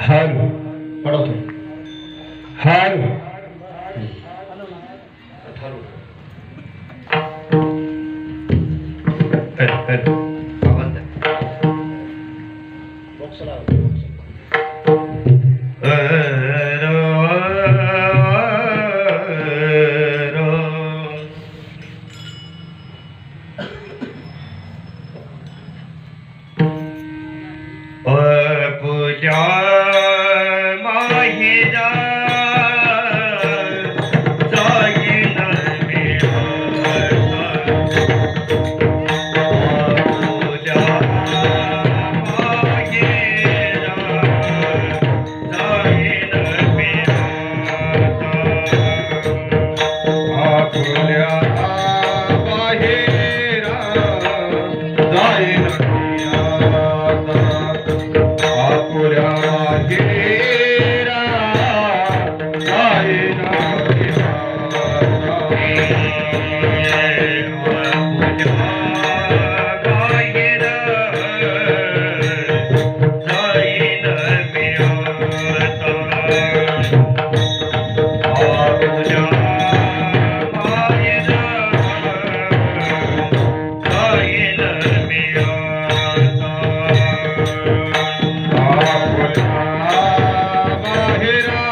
हार पडवतो हार तेरा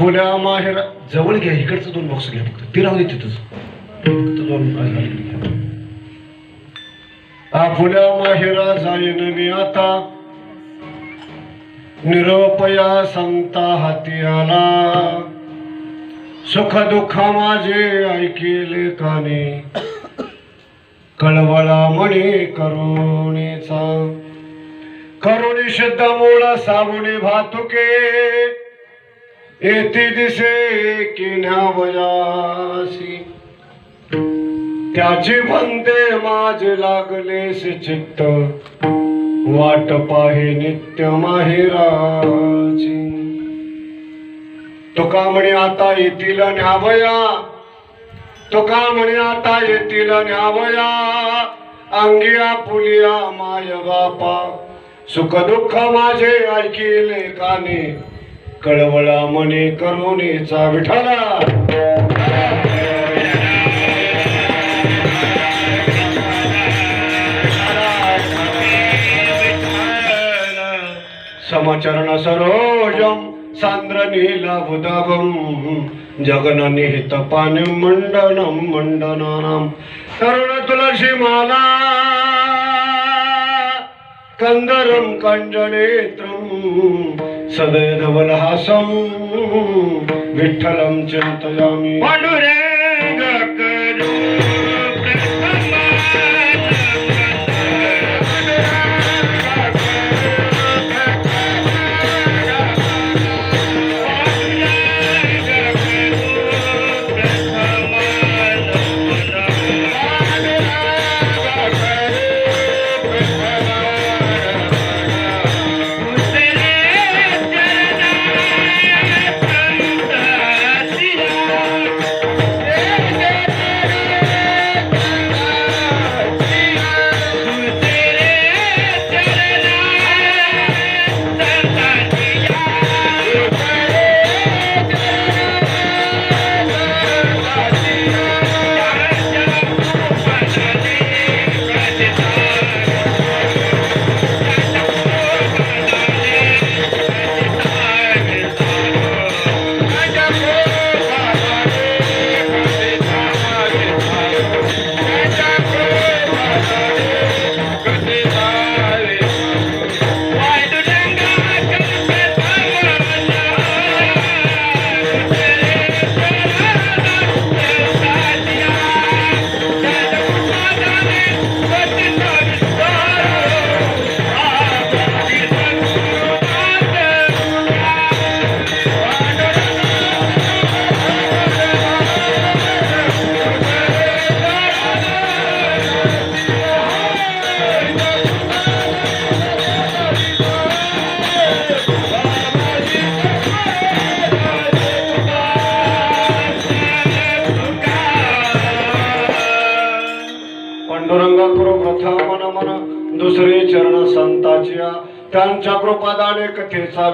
फुल्या माहेर जवळ घ्या इकडचं दोन बॉक्स घ्या फक्त. ते राहू दे तिथंच. आपुल्या माहेरा जाईन मी आता. निरोपया संता हाती आला सुख दुःख माझे ऐकेले काने. कळवळा म्हणे करुणेचा. करुणी शुद्ध मूळ साबुणी भातुके येती दिसे किन्यावयासी त्याची भन्ते माझे लागलेस चित्त. वाट पाहे नित्य माहेराची. तुका म्हणे आता येतील न्यावया तुका म्हणे आता येतील न्यावया अंगिया पुलिया माय बापा. सुख दुःख माझे ऐकिले काने. कळवळा मने करुणेचा विठाला समचरणसरोजं सान्द्रनीलभुदभं जगननिहितपानिं मण्डनं मण्डनानां तरुणतुलसीमाला पानि मंडनम मंडनानाम तरुण तुलसी माला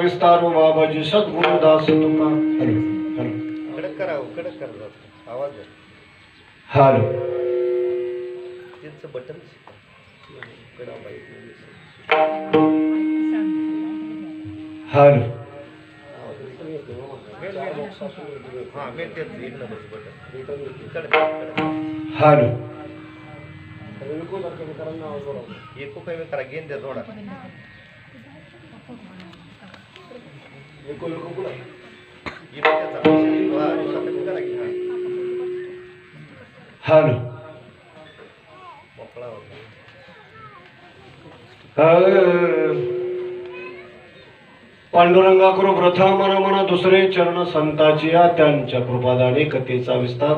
विस्तार बाबाजी सद्गुरुदास तुका. Hello hello. कडक करा हो, कडक करा. आवाज. हॅलो. त्यांचं बटन. हॅलो. हा हॅलो. एको काही करा गेन द्या थोडा. हॅलो. पांडुरंगा करो प्रथा मन मन दुसरे चरण संताची या त्यांच्या कृपादाने कथेचा विस्तार.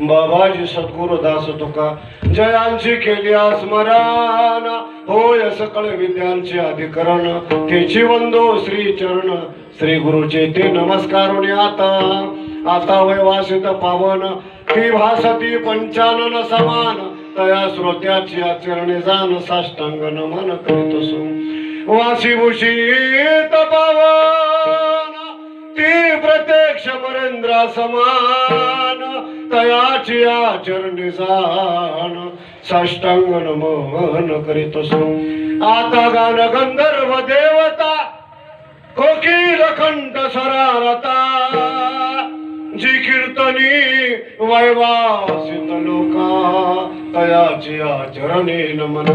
बाबाजी सद्गुरु दास तुका जयांची केली स्मरण होय सकळ विद्यांचे अधिकरण. तेची वंदो श्री चरण श्री गुरुचे ते नमस्कारुणी आता. आता वय वासित पावन ती भासती पंचानन समान. तया श्रोत्याची आचरणे जाण साष्टांग नमन करीत असो. वासी पावन ती प्रत्यक्ष मरेंद्रा समान. तयाची आचरणे जाण साष्टांग नमन करीत असो. आता गान गंधर्व देवता कोकिल कंठ सरारता जी कीर्तनी वैवासित लोका तयाची आचरणी नमन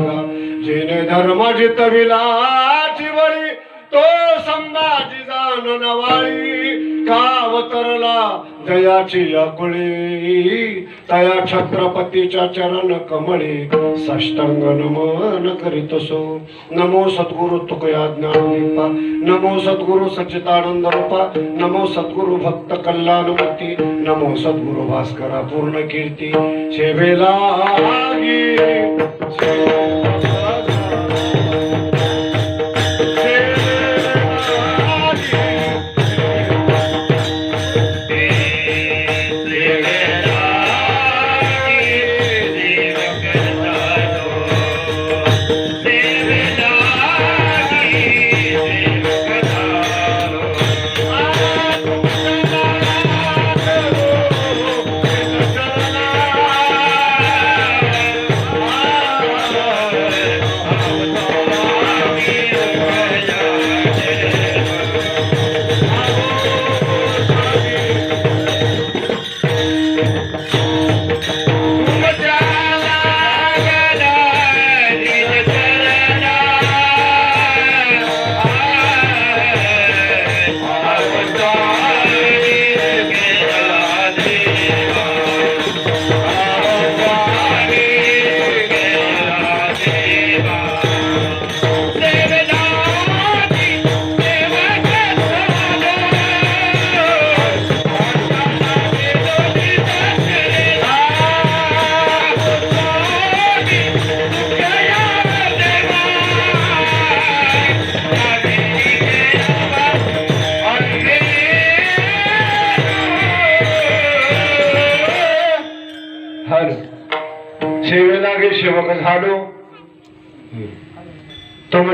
जिने धर्म जित विला जीवनी तो संभाजी जाण नवाळी कावतरला जयाची अकुळी तया छत्रपतीच्या चरण कमळे साष्टांग नमन करीत सो नमो सद्गुरु तुकया ज्ञानदीपा नमो सद्गुरु सच्चिदानंद रूपा. नमो सद्गुरु भक्त कल्याणमूर्ती. नमो सद्गुरु भास्करा पूर्ण कीर्ती सेवेला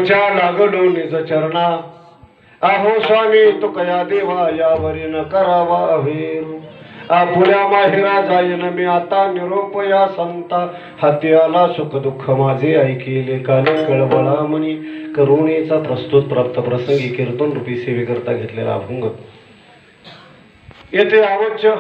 तुमच्या लागलो निज चरणा. आहो स्वामी तुकया देवा यावरी न करावा अभेरू आपुल्या माहेरा जाईन मी आता निरोप या संता. हाती आला सुख दुःख माझे ऐकिले काले कळबळा म्हणी करुणेचा प्रस्तुत प्राप्त प्रसंगी कीर्तन रूपी सेवेकरता घेतलेला अभंग. येथे आवश्य